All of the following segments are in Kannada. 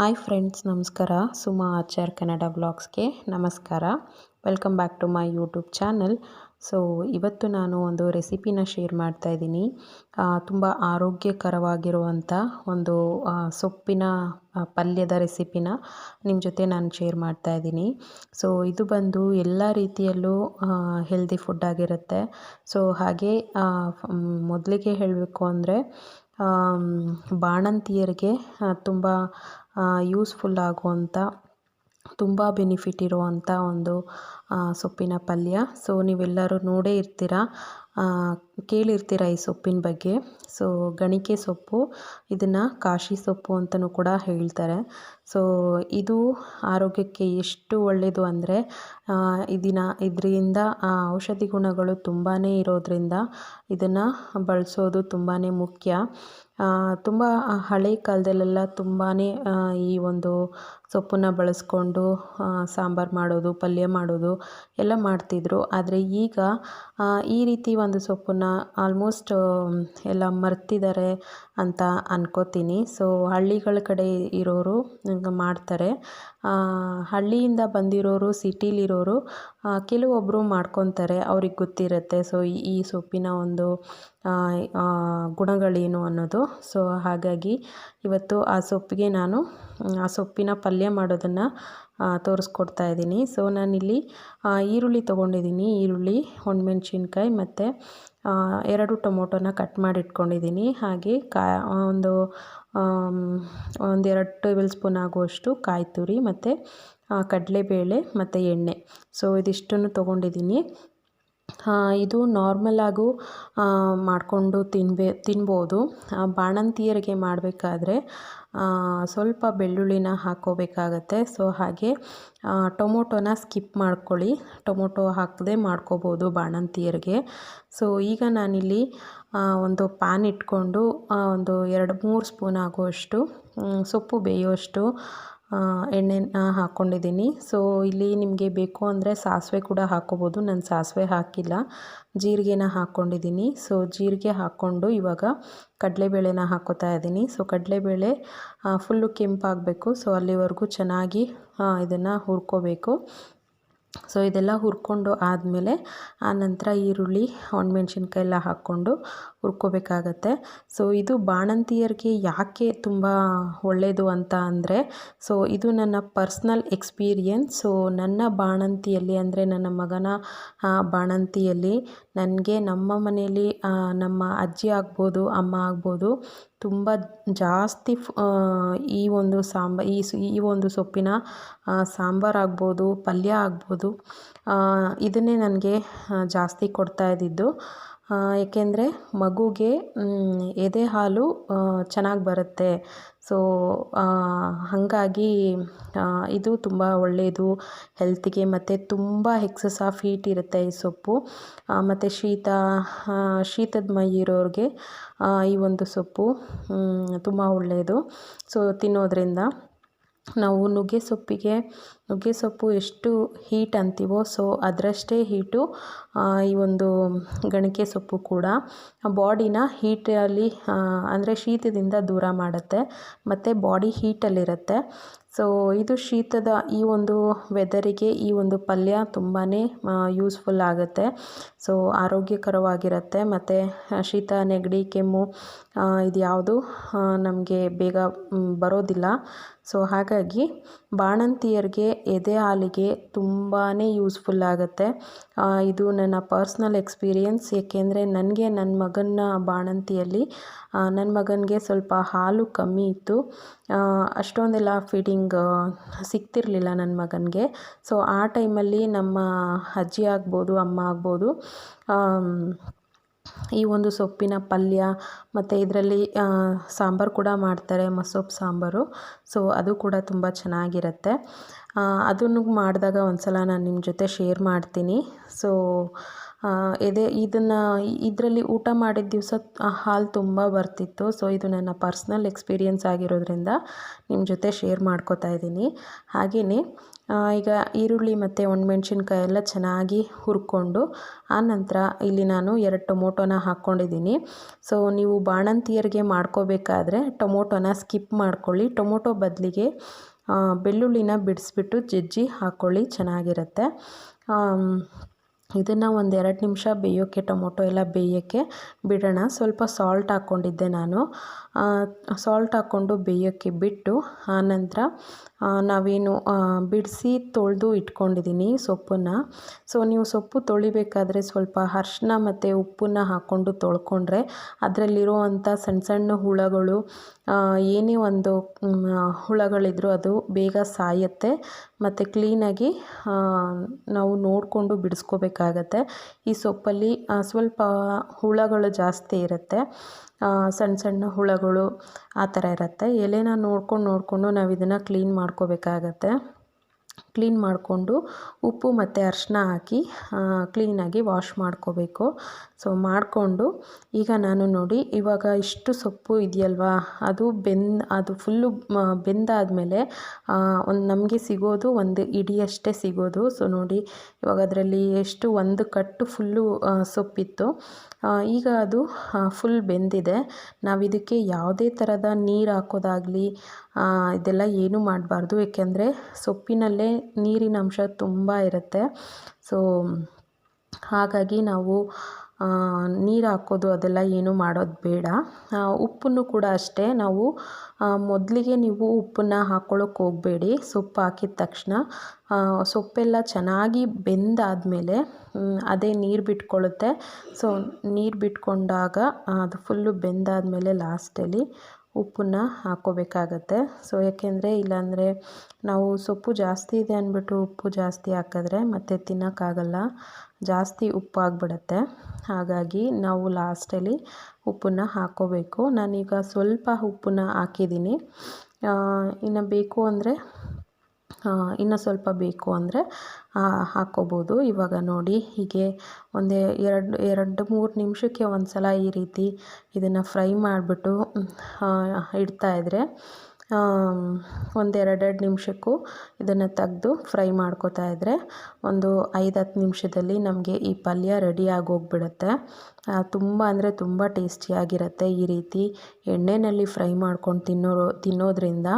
ಹಾಯ್ ಫ್ರೆಂಡ್ಸ್, ನಮಸ್ಕಾರ. ಸುಮಾ ಆಚಾರ್ ಕನ್ನಡ ವ್ಲಾಗ್ಸ್ಗೆ ನಮಸ್ಕಾರ. Welcome back to my YouTube channel. So, ಇವತ್ತು ನಾನು ಒಂದು ರೆಸಿಪಿನ ಶೇರ್ ಮಾಡ್ತಾ ಇದ್ದೀನಿ. ತುಂಬ ಆರೋಗ್ಯಕರವಾಗಿರುವಂಥ ಒಂದು ಸೊಪ್ಪಿನ ಪಲ್ಯದ ರೆಸಿಪಿನ ನಿಮ್ಮ ಜೊತೆ ನಾನು ಶೇರ್ ಮಾಡ್ತಾ ಇದ್ದೀನಿ. ಸೊ, ಇದು ಬಂದು ಎಲ್ಲ ರೀತಿಯಲ್ಲೂ ಹೆಲ್ದಿ ಫುಡ್ ಆಗಿರುತ್ತೆ. ಸೊ, ಹಾಗೆ ಮೊದಲಿಗೆ ಹೇಳಬೇಕು ಅಂದರೆ ಬಾಣಂತಿಯರಿಗೆ ತುಂಬ ಯೂಸ್ಫುಲ್ ಆಗುವಂಥ ತುಂಬ ಬೆನಿಫಿಟ್ ಇರುವಂಥ ಒಂದು ಸೊಪ್ಪಿನ ಪಲ್ಯ. ಸೊ ನೀವೆಲ್ಲರೂ ನೋಡೇ ಇರ್ತೀರ. ಕೇಳಿರ್ತೀರ ಈ ಸೊಪ್ಪಿನ ಬಗ್ಗೆ. ಸೊ ಗಣಿಕೆ ಸೊಪ್ಪು, ಇದನ್ನು ಕಾಶಿ ಸೊಪ್ಪು ಅಂತಲೂ ಕೂಡ ಹೇಳ್ತಾರೆ. ಸೊ ಇದು ಆರೋಗ್ಯಕ್ಕೆ ಎಷ್ಟು ಒಳ್ಳೆಯದು ಅಂದರೆ ಇದನ್ನ ಇದರಿಂದ ಔಷಧಿ ಗುಣಗಳು ತುಂಬಾ ಇರೋದ್ರಿಂದ ಇದನ್ನು ಬಳಸೋದು ತುಂಬಾ ಮುಖ್ಯ. ತುಂಬ ಹಳೆ ಕಾಲದಲ್ಲೆಲ್ಲ ತುಂಬಾ ಈ ಒಂದು ಸೊಪ್ಪನ್ನ ಬಳಸ್ಕೊಂಡು ಸಾಂಬಾರು ಮಾಡೋದು, ಪಲ್ಯ ಮಾಡೋದು ಎಲ್ಲ ಮಾಡ್ತಿದ್ರು. ಆದರೆ ಈಗ ಈ ರೀತಿ ಒಂದು ಸೊಪ್ಪನ್ನ ಆಲ್ಮೋಸ್ಟ್ ಎಲ್ಲ ಮರ್ತಿದ್ದಾರೆ ಅಂತ ಅನ್ಕೋತೀನಿ. ಸೊ ಹಳ್ಳಿಗಳ ಕಡೆ ಇರೋರು ಮಾಡ್ತಾರೆ. ಹಳ್ಳಿಯಿಂದ ಬಂದಿರೋರು ಸಿಟಿಲಿರೋರು ಕೆಲವೊಬ್ಬರು ಮಾಡ್ಕೊತಾರೆ, ಅವ್ರಿಗೆ ಗೊತ್ತಿರುತ್ತೆ. ಸೊ ಈ ಸೊಪ್ಪಿನ ಒಂದು ಗುಣಗಳೇನು ಅನ್ನೋದು. ಸೊ ಹಾಗಾಗಿ ಇವತ್ತು ಆ ಸೊಪ್ಪಿಗೆ ನಾನು, ಆ ಸೊಪ್ಪಿನ ಪಲ್ಯ ಮಾಡೋದನ್ನು ತೋರಿಸ್ಕೊಡ್ತಾ ಇದ್ದೀನಿ. ಸೊ ನಾನಿಲ್ಲಿ ಈರುಳ್ಳಿ ತೊಗೊಂಡಿದ್ದೀನಿ. ಈರುಳ್ಳಿ ಒಣಮೆಣ್ಸಿನ್ಕಾಯಿ ಮತ್ತು ಎರಡು ಟೊಮೊಟೊನ ಕಟ್ ಮಾಡಿ ಇಟ್ಕೊಂಡಿದ್ದೀನಿ ಹಾಗೆ ಕಾ ಒಂದು ಒಂದೆರಡು ಟೇಬಲ್ ಸ್ಪೂನ್ ಆಗುವಷ್ಟು ಕಾಯಿ ತುರಿ ಮತ್ತು ಕಡಲೆಬೇಳೆ ಮತ್ತು ಎಣ್ಣೆ. ಸೊ ಇದಿಷ್ಟನ್ನು ತೊಗೊಂಡಿದ್ದೀನಿ. ಇದು ನಾರ್ಮಲಾಗೂ ಮಾಡಿಕೊಂಡು ತಿನ್ಬೇ, ತಿನ್ಬೋದು. ಬಾಣಂತಿಯರಿಗೆ ಮಾಡಬೇಕಾದ್ರೆ ಸ್ವಲ್ಪ ಬೆಳ್ಳುಳ್ಳಿನ ಹಾಕ್ಕೋಬೇಕಾಗತ್ತೆ. ಸೊ ಹಾಗೆ ಟೊಮೊಟೊನ ಸ್ಕಿಪ್ ಮಾಡ್ಕೊಳ್ಳಿ. ಟೊಮೊಟೊ ಹಾಕದೆ ಮಾಡ್ಕೋಬೋದು ಬಾಣಂತಿಯರಿಗೆ. ಸೊ ಈಗ ನಾನಿಲ್ಲಿ ಒಂದು ಪ್ಯಾನ್ ಇಟ್ಕೊಂಡು ಒಂದು ಎರಡು ಮೂರು ಸ್ಪೂನ್ ಆಗುವಷ್ಟು ಸೊಪ್ಪು ಬೇಯುವಷ್ಟು ಎಣ್ಣೆನ ಹಾಕ್ಕೊಂಡಿದ್ದೀನಿ ಸೊ ಇಲ್ಲಿ ನಿಮಗೆ ಬೇಕು ಅಂದರೆ ಸಾಸಿವೆ ಕೂಡ ಹಾಕ್ಕೋಬೋದು ನಾನು ಸಾಸಿವೆ ಹಾಕಿಲ್ಲ. ಜೀರಿಗೆನ ಹಾಕ್ಕೊಂಡಿದ್ದೀನಿ ಸೊ ಜೀರಿಗೆ ಹಾಕ್ಕೊಂಡು ಇವಾಗ ಕಡಲೆಬೇಳೆನ ಹಾಕ್ಕೋತಾ ಇದ್ದೀನಿ. ಸೊ ಕಡಲೆಬೇಳೆ ಫುಲ್ಲು ಕೆಂಪಾಗಬೇಕು. ಸೊ ಅಲ್ಲಿವರೆಗೂ ಚೆನ್ನಾಗಿ ಇದನ್ನು ಹುರ್ಕೋಬೇಕು. ಸೊ, ಇದೆಲ್ಲ ಹುರ್ಕೊಂಡು ಆದಮೇಲೆ ಆನಂತರ ಈರುಳ್ಳಿ ಒಣಮೆಣ್ಸಿನ್ಕಾಯಿ ಎಲ್ಲ ಹಾಕ್ಕೊಂಡು ಹುರ್ಕೋಬೇಕಾಗತ್ತೆ. ಸೊ, ಇದು ಬಾಣಂತಿಯರಿಗೆ ಯಾಕೆ ತುಂಬ ಒಳ್ಳೆಯದು ಅಂತ ಅಂದರೆ, ಸೊ, ಇದು ನನ್ನ ಪರ್ಸ್ನಲ್ ಎಕ್ಸ್ಪೀರಿಯನ್ಸ್. ಸೊ, ನನ್ನ ಬಾಣಂತಿಯಲ್ಲಿ ಅಂದರೆ ನನ್ನ ಮಗನ ಬಾಣಂತಿಯಲ್ಲಿ ನನಗೆ ನಮ್ಮ ಮನೆಯಲ್ಲಿ ನಮ್ಮ ಅಜ್ಜಿ ಆಗ್ಬೋದು, ಅಮ್ಮ ಆಗ್ಬೋದು ತುಂಬ ಜಾಸ್ತಿ ಈ ಒಂದು ಸಾಂಬ, ಈ ಸ್- ಈ ಒಂದು ಸೊಪ್ಪಿನ ಸಾಂಬಾರು ಆಗ್ಬೋದು, ಪಲ್ಯ ಆಗ್ಬೋದು ಇದನ್ನೇ ನನಗೆ ಜಾಸ್ತಿ ಕೊಡ್ತಾ ಇದ್ದಿದ್ದು. ಏಕೆಂದರೆ ಮಗುಗೆ ಎದೆ ಹಾಲು ಚೆನ್ನಾಗಿ ಬರುತ್ತೆ. ಸೊ ಹಾಗಾಗಿ ಇದು ತುಂಬ ಒಳ್ಳೆಯದು ಹೆಲ್ತಿಗೆ ಮತ್ತು ತುಂಬ ಎಕ್ಸಸ್ ಆಫ್ ಹೀಟ್ ಇರುತ್ತೆ ಈ ಸೊಪ್ಪು. ಮತ್ತು ಶೀತ ಶೀತದ ಮೈ ಇರೋರಿಗೆ ಈ ಒಂದು ಸೊಪ್ಪು ತುಂಬ ಒಳ್ಳೆಯದು ಸೊ ತಿನ್ನೋದ್ರಿಂದ ನಾವು ನುಗ್ಗೆ ಸೊಪ್ಪಿಗೆ, ನುಗ್ಗೆ ಸೊಪ್ಪು ಎಷ್ಟು ಹೀಟ್ ಅಂತೀವೋ ಸೊ ಅದರಷ್ಟೇ ಹೀಟು ಈ ಒಂದು ಗಣಿಕೆ ಸೊಪ್ಪು ಕೂಡ. ಬಾಡಿನ ಹೀಟಲ್ಲಿ ಅಂದರೆ ಶೀತದಿಂದ ದೂರ ಮಾಡುತ್ತೆ, ಮತ್ತು ಬಾಡಿ ಹೀಟಲ್ಲಿರುತ್ತೆ ಸೊ ಇದು ಶೀತದ ಈ ಒಂದು ವೆದರಿಗೆ ಈ ಒಂದು ಪಲ್ಯ ತುಂಬಾ ಯೂಸ್ಫುಲ್ ಆಗುತ್ತೆ. ಸೊ ಆರೋಗ್ಯಕರವಾಗಿರುತ್ತೆ, ಮತ್ತು ಶೀತ, ನೆಗಡಿ, ಕೆಮ್ಮು ಇದು ಯಾವುದು ನಮಗೆ ಬೇಗ ಬರೋದಿಲ್ಲ. ಸೊ ಹಾಗಾಗಿ ಬಾಣಂತಿಯರಿಗೆ ಎದೆ ಹಾಲಿಗೆ ತುಂಬಾ ಯೂಸ್ಫುಲ್ ಆಗುತ್ತೆ. ಇದು ನನ್ನ ಪರ್ಸ್ನಲ್ ಎಕ್ಸ್ಪೀರಿಯನ್ಸ್ ಏಕೆಂದರೆ ನನಗೆ ನನ್ನ ಮಗನ ಬಾಣಂತಿಯಲ್ಲಿ ನನ್ನ ಮಗನಿಗೆ ಸ್ವಲ್ಪ ಹಾಲು ಕಮ್ಮಿ ಇತ್ತು. ಅಷ್ಟೊಂದೆಲ್ಲ ಫೀಡಿಂಗ್ ಸಿಗ್ತಿರಲಿಲ್ಲ ನನ್ನ ಮಗನಿಗೆ. ಸೊ ಆ ಟೈಮಲ್ಲಿ ನಮ್ಮ ಅಜ್ಜಿ ಆಗ್ಬೋದು, ಅಮ್ಮ ಆಗ್ಬೋದು ಈ ಒಂದು ಸೊಪ್ಪಿನ ಪಲ್ಯ ಮತ್ತು ಇದರಲ್ಲಿ ಸಾಂಬಾರು ಕೂಡ ಮಾಡ್ತಾರೆ ಮಸೊಪ್ಪು ಸಾಂಬಾರು. ಸೊ ಅದು ಕೂಡ ತುಂಬ ಚೆನ್ನಾಗಿರುತ್ತೆ. ಅದನ್ನು ಮಾಡಿದಾಗ ಒಂದು ಸಲ ನಾನು ನಿಮ್ಮ ಜೊತೆ ಶೇರ್ ಮಾಡ್ತೀನಿ. ಸೊ ಎದೆ ಇದನ್ನು ಇದರಲ್ಲಿ ಊಟ ಮಾಡಿದ ದಿವಸ ಹಾಲು ತುಂಬ ಬರ್ತಿತ್ತು. ಸೊ ಇದು ನನ್ನ ಪರ್ಸ್ನಲ್ ಎಕ್ಸ್ಪೀರಿಯೆನ್ಸ್ ಆಗಿರೋದ್ರಿಂದ ನಿಮ್ಮ ಜೊತೆ ಶೇರ್ ಮಾಡ್ಕೋತಾ ಇದ್ದೀನಿ. ಹಾಗೆಯೇ ಈಗ ಈರುಳ್ಳಿ ಮತ್ತು ಒಣಮೆಣ್ಸಿನ್ಕಾಯಿ ಎಲ್ಲ ಚೆನ್ನಾಗಿ ಹುರ್ಕೊಂಡು ಆನಂತರ ಇಲ್ಲಿ ನಾನು ಎರಡು ಟೊಮೊಟೊನ ಹಾಕ್ಕೊಂಡಿದ್ದೀನಿ ಸೊ ನೀವು ಬಾಣಂತಿಯರಿಗೆ ಮಾಡ್ಕೋಬೇಕಾದ್ರೆ ಟೊಮೊಟೊನ ಸ್ಕಿಪ್ ಮಾಡ್ಕೊಳ್ಳಿ. ಟೊಮೊಟೊ ಬದಲಿಗೆ ಬೆಳ್ಳುಳ್ಳಿನ ಬಿಡಿಸ್ಬಿಟ್ಟು ಜಜ್ಜಿ ಹಾಕ್ಕೊಳ್ಳಿ ಚೆನ್ನಾಗಿರುತ್ತೆ. ಇದನ್ನು ಒಂದು ಎರಡು ನಿಮಿಷ ಬೇಯೋಕ್ಕೆ ಟೊಮೊಟೊ ಎಲ್ಲ ಬೇಯೋಕ್ಕೆ ಬಿಡೋಣ. ಸ್ವಲ್ಪ ಸಾಲ್ಟ್ ಹಾಕ್ಕೊಂಡಿದ್ದೆ ನಾನು. ಸಾಲ್ಟ್ ಹಾಕ್ಕೊಂಡು ಬೇಯೋಕ್ಕೆ ಬಿಟ್ಟು ಆನಂತರ ನಾವೇನು ಬಿಡಿಸಿ ತೊಳೆದು ಇಟ್ಕೊಂಡಿದ್ದೀನಿ ಸೊಪ್ಪನ್ನು. ಸೊ ನೀವು ಸೊಪ್ಪು ತೊಳಿಬೇಕಾದ್ರೆ ಸ್ವಲ್ಪ ಅರ್ಶಿನ ಮತ್ತು ಉಪ್ಪನ್ನು ಹಾಕ್ಕೊಂಡು ತೊಳ್ಕೊಂಡ್ರೆ ಅದರಲ್ಲಿರುವಂಥ ಸಣ್ಣ ಸಣ್ಣ ಹುಳಗಳು ಏನೇ ಒಂದು ಹುಳಗಳಿದ್ರೂ ಅದು ಬೇಗ ಸಾಯುತ್ತೆ. ಮತ್ತು ಕ್ಲೀನಾಗಿ ನಾವು ನೋಡಿಕೊಂಡು ಬಿಡಿಸ್ಕೋಬೇಕಾಗತ್ತೆ. ಈ ಸೊಪ್ಪಲ್ಲಿ ಸ್ವಲ್ಪ ಹುಳಗಳು ಜಾಸ್ತಿ ಇರುತ್ತೆ. ಸಣ್ಣ ಸಣ್ಣ ಹುಳಗಳು ಆ ಥರ ಇರುತ್ತೆ. ಎಲೆನ ನೋಡ್ಕೊಂಡು ನೋಡಿಕೊಂಡು ನಾವು ಇದನ್ನು ಕ್ಲೀನ್ ಮಾಡ್ಕೋಬೇಕಾಗತ್ತೆ. ಕ್ಲೀನ್ ಮಾಡಿಕೊಂಡು ಉಪ್ಪು ಮತ್ತು ಅರಿಶಿನ ಹಾಕಿ ಕ್ಲೀನಾಗಿ ವಾಶ್ ಮಾಡ್ಕೋಬೇಕು. ಸೊ ಮಾಡಿಕೊಂಡು, ಈಗ ನಾನು ನೋಡಿ, ಇವಾಗ ಇಷ್ಟು ಸೊಪ್ಪು ಇದೆಯಲ್ವಾ? ಅದು ಬೆನ್, ಅದು ಫುಲ್ಲು ಬೆಂದಾದಮೇಲೆ ಒಂದು ನಮಗೆ ಸಿಗೋದು ಒಂದು ಇಡಿಯಷ್ಟೇ ಸಿಗೋದು. ಸೊ ನೋಡಿ, ಇವಾಗ ಅದರಲ್ಲಿ ಎಷ್ಟು ಒಂದು ಕಟ್ಟು ಫುಲ್ಲು ಸೊಪ್ಪಿತ್ತು. ಈಗ ಅದು ಫುಲ್ ಬೆಂದಿದೆ. ನಾವು ಇದಕ್ಕೆ ಯಾವುದೇ ಥರದ ನೀರು ಹಾಕೋದಾಗಲಿ ಇದೆಲ್ಲ ಏನೂ ಮಾಡಬಾರ್ದು. ಏಕೆಂದರೆ ಸೊಪ್ಪಿನಲ್ಲೇ ನೀರಿನ ಅಂಶ ತುಂಬ ಇರುತ್ತೆ. ಸೊ ಹಾಗಾಗಿ ನಾವು ನೀರು ಹಾಕೋದು ಅದೆಲ್ಲ ಏನೂ ಮಾಡೋದು ಬೇಡ. ಉಪ್ಪನ್ನು ಕೂಡ ಅಷ್ಟೇ ನಾವು ಮೊದಲಿಗೆ ನೀವು ಉಪ್ಪನ್ನು ಹಾಕ್ಕೊಳ್ಳೋಕೆ ಹೋಗಬೇಡಿ. ಸೊಪ್ಪು ಹಾಕಿದ ತಕ್ಷಣ ಸೊಪ್ಪೆಲ್ಲ ಚೆನ್ನಾಗಿ ಬೆಂದಾದಮೇಲೆ ಅದೇ ನೀರು ಬಿಟ್ಕೊಳ್ಳುತ್ತೆ ಸೊ ನೀರು ಬಿಟ್ಕೊಂಡಾಗ, ಅದು ಫುಲ್ಲು ಬೆಂದಾದಮೇಲೆ ಲಾಸ್ಟಲ್ಲಿ ಉಪ್ಪನ್ನು ಹಾಕ್ಕೋಬೇಕಾಗತ್ತೆ ಸೊ ಯಾಕೆಂದರೆ ಇಲ್ಲಾಂದರೆ ನಾವು ಸೊಪ್ಪು ಜಾಸ್ತಿ ಇದೆ ಅಂದ್ಬಿಟ್ಟು ಉಪ್ಪು ಜಾಸ್ತಿ ಹಾಕಿದ್ರೆ ಮತ್ತೆ ತಿನ್ನೋಕ್ಕಾಗಲ್ಲ. ಜಾಸ್ತಿ ಉಪ್ಪಾಗ್ಬಿಡತ್ತೆ ಹಾಗಾಗಿ ನಾವು ಲಾಸ್ಟಲ್ಲಿ ಉಪ್ಪನ್ನು ಹಾಕ್ಕೋಬೇಕು ನಾನೀಗ ಸ್ವಲ್ಪ ಉಪ್ಪನ್ನ ಹಾಕಿದ್ದೀನಿ. ಇನ್ನು ಬೇಕು ಅಂದರೆ ಇನ್ನು ಸ್ವಲ್ಪ ಬೇಕು ಅಂದರೆ ಹಾಕ್ಕೋಬೋದು ಇವಾಗ ನೋಡಿ, ಹೀಗೆ ಒಂದು ಎರಡು ಎರಡು, ಮೂರು ನಿಮಿಷಕ್ಕೆ ಒಂದು ಸಲ ಈ ರೀತಿ ಇದನ್ನು ಫ್ರೈ ಮಾಡಿಬಿಟ್ಟು ಇಡ್ತಾಯಿದ್ರೆ ಒಂದು ಎರಡೆರಡು ನಿಮಿಷಕ್ಕೂ ಇದನ್ನು ತೆಗೆದು ಫ್ರೈ ಮಾಡ್ಕೋತಾ ಇದ್ದರೆ ಒಂದು ಐದು, ಹತ್ತು ನಿಮಿಷದಲ್ಲಿ ನಮಗೆ ಈ ಪಲ್ಯ ರೆಡಿ ಆಗೋಗ್ಬಿಡುತ್ತೆ. ತುಂಬ ಅಂದರೆ ತುಂಬ ಟೇಸ್ಟಿಯಾಗಿರುತ್ತೆ ಈ ರೀತಿ. ಎಣ್ಣೆಯಲ್ಲಿ ಫ್ರೈ ಮಾಡ್ಕೊಂಡು ತಿನ್ನೋ ತಿನ್ನೋದ್ರಿಂದ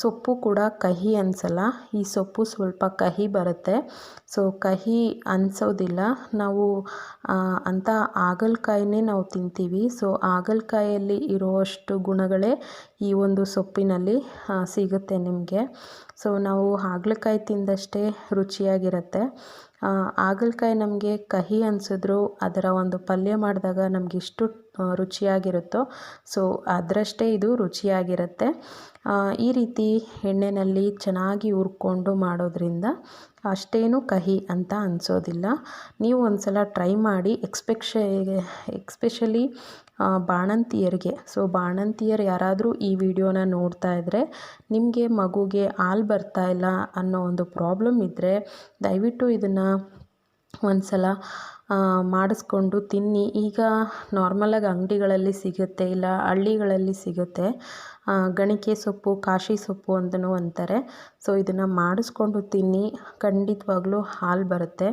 ಸೊಪ್ಪು ಕೂಡ ಕಹಿ ಅನ್ಸಲ್ಲ. ಈ ಸೊಪ್ಪು ಸ್ವಲ್ಪ ಕಹಿ ಬರುತ್ತೆ. ಸೊ ಕಹಿ ಅನ್ಸೋದಿಲ್ಲ. ನಾವು ಅಂಥ ಹಾಗಲ್ಕಾಯಿನೇ ನಾವು ತಿಂತೀವಿ. ಸೊ ಹಾಗಲ್ಕಾಯಲ್ಲಿ ಇರುವಷ್ಟು ಗುಣಗಳೇ ಈ ಒಂದು ಸೊಪ್ಪಿನಲ್ಲಿ ಸಿಗುತ್ತೆ ನಿಮಗೆ. ಸೊ ನಾವು ಹಾಗಲಕಾಯಿ ತಿಂದಷ್ಟೇ ರುಚಿಯಾಗಿರುತ್ತೆ. ಹಾಗಲಕಾಯಿ ನಮಗೆ ಕಹಿ ಅನಿಸಿದ್ರು, ಅದರ ಒಂದು ಪಲ್ಯ ಮಾಡಿದಾಗ ನಮ್ಗೆ ಎಷ್ಟು ರುಚಿಯಾಗಿರುತ್ತೋ, ಸೊ ಅದರಷ್ಟೇ ಇದು ರುಚಿಯಾಗಿರುತ್ತೆ. ಈ ರೀತಿ ಎಣ್ಣೆಯಲ್ಲಿ ಚೆನ್ನಾಗಿ ಹುರ್ಕೊಂಡು ಮಾಡೋದ್ರಿಂದ ಅಷ್ಟೇನು ಕಹಿ ಅಂತ ಅನಿಸೋದಿಲ್ಲ. ನೀವು ಒಂದು ಸಲ ಟ್ರೈ ಮಾಡಿ, ಎಕ್ಸ್ಪೆಕ್ಷ, ಎಕ್ಸ್ಪೆಷಲಿ ಬಾಣಂತಿಯರಿಗೆ. ಸೊ ಬಾಣಂತಿಯರು ಯಾರಾದರೂ ಈ ವಿಡಿಯೋನ ನೋಡ್ತಾ ಇದ್ದರೆ ನಿಮಗೆ ಮಗುಗೆ ಹಾಲು ಬರ್ತಾ ಇಲ್ಲ ಅನ್ನೋ ಒಂದು ಪ್ರಾಬ್ಲಮ್ ಇದ್ದರೆ ದಯವಿಟ್ಟು ಇದನ್ನು ಒಂದು ಸಲ ಮಾಡಿಸ್ಕೊಂಡು ತಿನ್ನಿ. ಈಗ ನಾರ್ಮಲಾಗಿ ಅಂಗಡಿಗಳಲ್ಲಿ ಸಿಗುತ್ತೆ, ಇಲ್ಲ ಹಳ್ಳಿಗಳಲ್ಲಿ ಸಿಗುತ್ತೆ. ಗಣಿಕೆ ಸೊಪ್ಪು, ಕಾಶಿ ಸೊಪ್ಪು ಅಂತಲೂ ಅಂತಾರೆ. ಸೊ ಇದನ್ನು ಮಾಡಿಸ್ಕೊಂಡು ತಿನ್ನಿ. ಖಂಡಿತವಾಗ್ಲೂ ಹಾಲು ಬರುತ್ತೆ.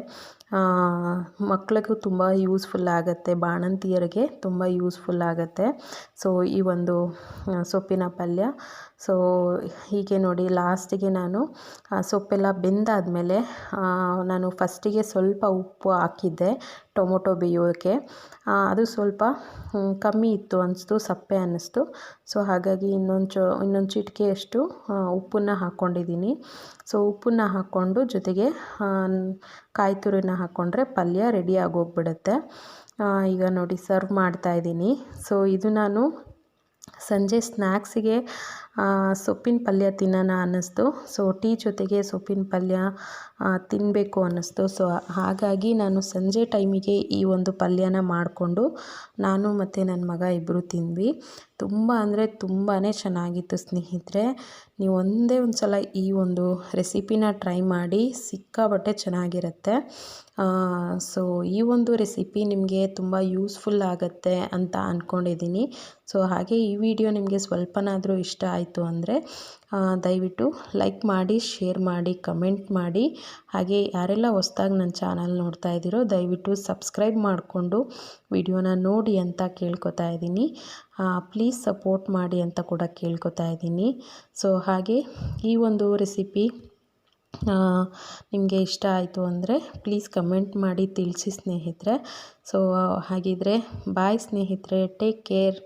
ಮಕ್ಳಿಗೂ ತುಂಬ ಯೂಸ್ಫುಲ್ ಆಗುತ್ತೆ. ಬಾಣಂತಿಯರಿಗೆ ತುಂಬ ಯೂಸ್ಫುಲ್ ಆಗುತ್ತೆ. ಸೊ ಈ ಒಂದು ಸೊಪ್ಪಿನ ಪಲ್ಯ. ಸೊ ಹೀಗೆ ನೋಡಿ ಲಾಸ್ಟಿಗೆ ನಾನು ಸೊಪ್ಪೆಲ್ಲ ಬೆಂದಾದಮೇಲೆ ನಾನು ಫಸ್ಟಿಗೆ ಸ್ವಲ್ಪ ಉಪ್ಪು ಹಾಕಿದ್ದೆ. ಟೊಮೊಟೊ ಬೇಯೋಕ್ಕೆ ಅದು ಸ್ವಲ್ಪ ಕಮ್ಮಿ ಇತ್ತು ಅನಿಸ್ತು, ಸಪ್ಪೆ ಅನ್ನಿಸ್ತು ಸೊ, ಹಾಗಾಗಿ ಇನ್ನೊಂದು ಇನ್ನೊಂದು ಚಿಟಿಕೆಯಷ್ಟು ಉಪ್ಪನ್ನು ಹಾಕ್ಕೊಂಡಿದ್ದೀನಿ ಸೊ, ಉಪ್ಪನ್ನು ಹಾಕ್ಕೊಂಡು ಜೊತೆಗೆ ಕಾಯಿ ತುರಿನ ಹಾಕ್ಕೊಂಡ್ರೆ ಪಲ್ಯ ರೆಡಿ ಆಗೋಗ್ಬಿಡುತ್ತೆ. ಈಗ ನೋಡಿ ಸರ್ವ್ ಮಾಡ್ತಾ ಇದ್ದೀನಿ. ಸೊ, ಇದು ನಾನು ಸಂಜೆ ಸ್ನ್ಯಾಕ್ಸಿಗೆ ಸೊಪ್ಪಿನ ಪಲ್ಯ ತಿನ್ನೋಣ ಅನ್ನಿಸ್ತು. ಸೊ ಟೀ ಜೊತೆಗೆ ಸೊಪ್ಪಿನ ಪಲ್ಯ ತಿನ್ನಬೇಕು ಅನ್ನಿಸ್ತು. ಸೊ ಹಾಗಾಗಿ ನಾನು ಸಂಜೆ ಟೈಮಿಗೆ ಈ ಒಂದು ಪಲ್ಯನ ಮಾಡಿಕೊಂಡು ನಾನು ಮತ್ತು ನನ್ನ ಮಗ ಇಬ್ಬರು ತಿಂದ್ವಿ. ತುಂಬ ಅಂದರೆ ತುಂಬಾ ಚೆನ್ನಾಗಿತ್ತು ಸ್ನೇಹಿತರೆ. ನೀವು ಒಂದೇ ಒಂದು ಸಲ ಈ ಒಂದು ರೆಸಿಪಿನ ಟ್ರೈ ಮಾಡಿ ಸಿಕ್ಕಾಬಟ್ಟೆ ಚೆನ್ನಾಗಿರುತ್ತೆ. ಸೊ ಈ ಒಂದು ರೆಸಿಪಿ ನಿಮಗೆ ತುಂಬ ಯೂಸ್ಫುಲ್ ಆಗುತ್ತೆ ಅಂತ ಅಂದ್ಕೊಂಡಿದ್ದೀನಿ ಸೊ ಹಾಗೆ ಈ ವಿಡಿಯೋ ನಿಮಗೆ ಸ್ವಲ್ಪನಾದರೂ ಇಷ್ಟ ಆಯಿತು ಅಂದರೆ ದಯವಿಟ್ಟು ಲೈಕ್ ಮಾಡಿ, ಶೇರ್ ಮಾಡಿ, ಕಮೆಂಟ್ ಮಾಡಿ. ಹಾಗೆ ಯಾರೆಲ್ಲ ಹೊಸ್ದಾಗಿ ನನ್ನ ಚಾನಲ್ ನೋಡ್ತಾ ಇದ್ದೀರೋ, ದಯವಿಟ್ಟು ಸಬ್ಸ್ಕ್ರೈಬ್ ಮಾಡಿಕೊಂಡು ವಿಡಿಯೋನ ನೋಡಿ ಅಂತ ಕೇಳ್ಕೊತಾ ಇದ್ದೀನಿ. ಪ್ಲೀಸ್ ಸಪೋರ್ಟ್ ಮಾಡಿ ಅಂತ ಕೂಡ ಕೇಳ್ಕೊತಾ ಇದ್ದೀನಿ. ಸೊ, ಹಾಗೆ ಈ ಒಂದು ರೆಸಿಪಿ ನಿಮಗೆ ಇಷ್ಟ ಆಯಿತು ಅಂದರೆ ಪ್ಲೀಸ್ ಕಮೆಂಟ್ ಮಾಡಿ ತಿಳಿಸಿ ಸ್ನೇಹಿತರೆ. ಸೊ, ಹಾಗಿದ್ರೆ ಬಾಯ್ ಸ್ನೇಹಿತರೆ, ಟೇಕ್ ಕೇರ್.